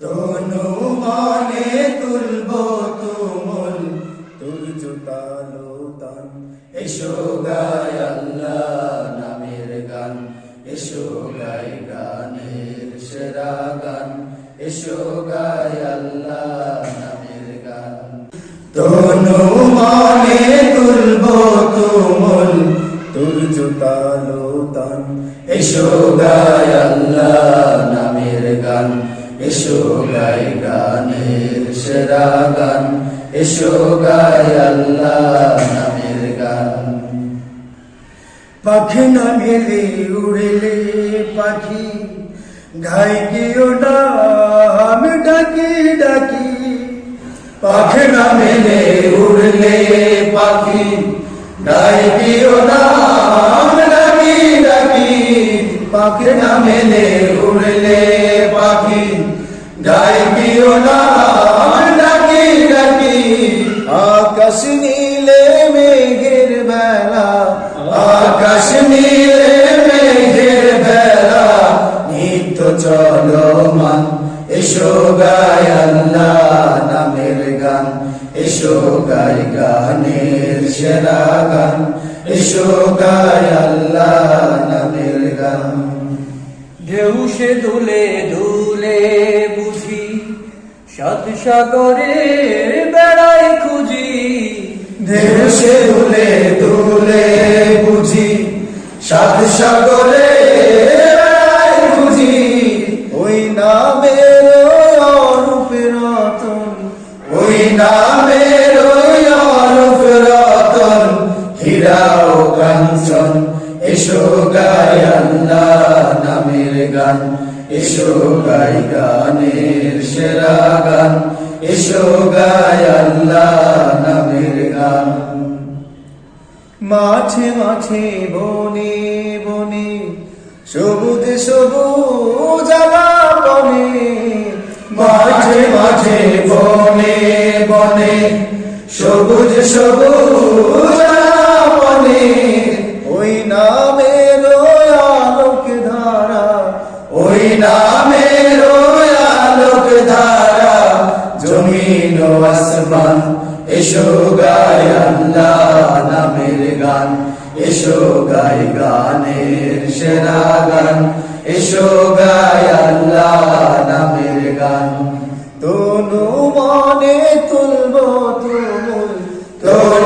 তনু মনে তুলব তুমুল, তালো তান। এসো গায় আল্লাহ নামের গান, এসো গায় গানের সেরা গান, এসো গায় আল্লাহ নামের গান। তনু মনে তুলব তুমুল আল্লাহ নামের গান এসো গায় গানের সেরা গান এসো গায় আল্লাহ নামের গান। পাখি না মেলে উড়েলে পাখি, গাই গিয়েও না ডাকি ডাকি। পাখি না মেলে উড়লে পাখি, গাই গিয়েও না আমি ডাকি ডাকি। পাখি না মেলে উড়লে পাখি গিয়েও না ডাকি ডাকি। আকাশ নীলে মেঘের বেলা, আকাশ নীলে মেঘের বেলা। নিত্য চলমান, এসো গায় আল্লাহ নামের গান। এসো গায় গানের সেরা গান। এসো গায় আল্লাহ নামের গান। ঢেউ সে দুলে দুলে সাত সাগরের বেড়াই খুঁজি দেশে দুলে দুলে বুঝি। সাত সাগরে বেড়াই বুঝি ওই নামের অরূপ রতন, ওই নামের অরূপ রতন। হীরা ও কাঞ্চন, এসো গায় আল্লাহ নামের গান। এসো গায় গানের সেরা গান, এসো গায় আল্লাহ নামের গান। মাঠে মাঠে বনে বনে, সবুজ সবুজ বনে মাঠে মাঠে বনে বনে, সবুজ সবুজ নামের আলোক ধারা, জমিন আসমান, এসো গায় আল্লাহ নামের গান, এসো গায় গানের সেরা গান, এসো আল্লাহ নামের গান। তনু মনে তুলব তুমুল